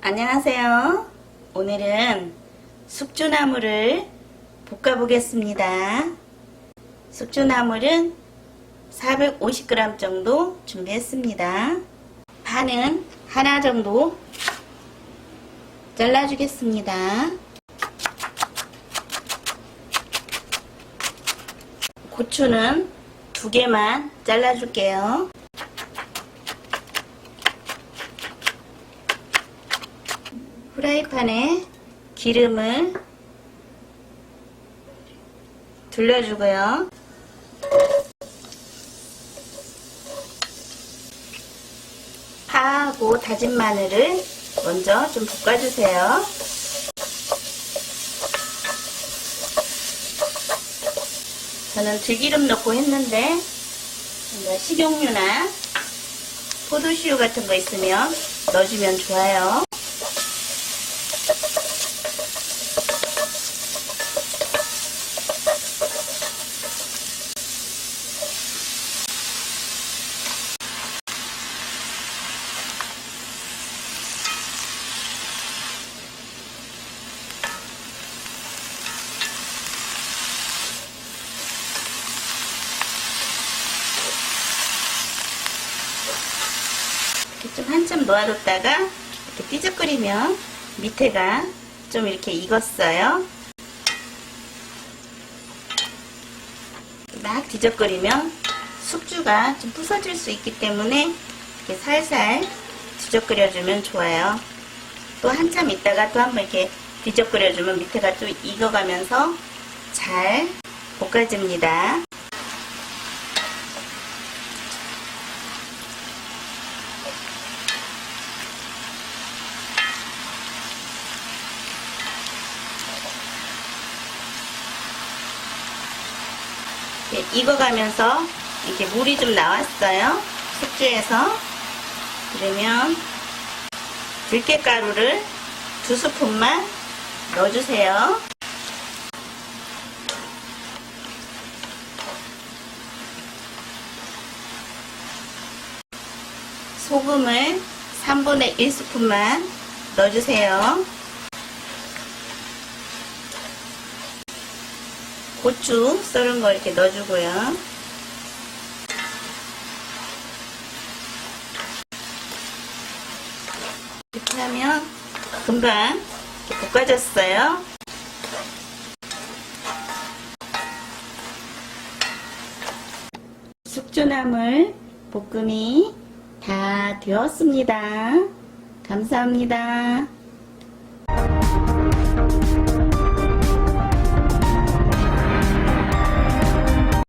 안녕하세요. 오늘은 숙주나물을 볶아보겠습니다. 숙주나물은 450g 정도 준비했습니다. 파는 하나 정도 잘라주겠습니다. 고추는 두 개만 잘라줄게요. 후라이팬에 기름을 둘러주고요. 파하고 다진 마늘을 먼저 좀 볶아주세요. 저는 들기름 넣고 했는데 식용유나 포도씨유 같은 거 있으면 넣어주면 좋아요. 좀 한참 놓아뒀다가 이렇게 띠적거리면 밑에가 좀 이렇게 익었어요. 막 뒤적거리면 숙주가 좀 부서질 수 있기 때문에 이렇게 살살 뒤적거려주면 좋아요. 또 한참 있다가 또 한번 이렇게 뒤적거려주면 밑에가 좀 익어가면서 잘 볶아집니다. 이렇게 익어가면서 이렇게 물이 좀 나왔어요. 숙주에서. 그러면 들깨가루를 두 스푼만 넣어주세요. 소금을 3분의 1스푼만 넣어주세요. 고추 썰은 거 이렇게 넣어주고요. 이렇게 하면 금방 볶아졌어요. 숙주나물 볶음이 다 되었습니다. 감사합니다.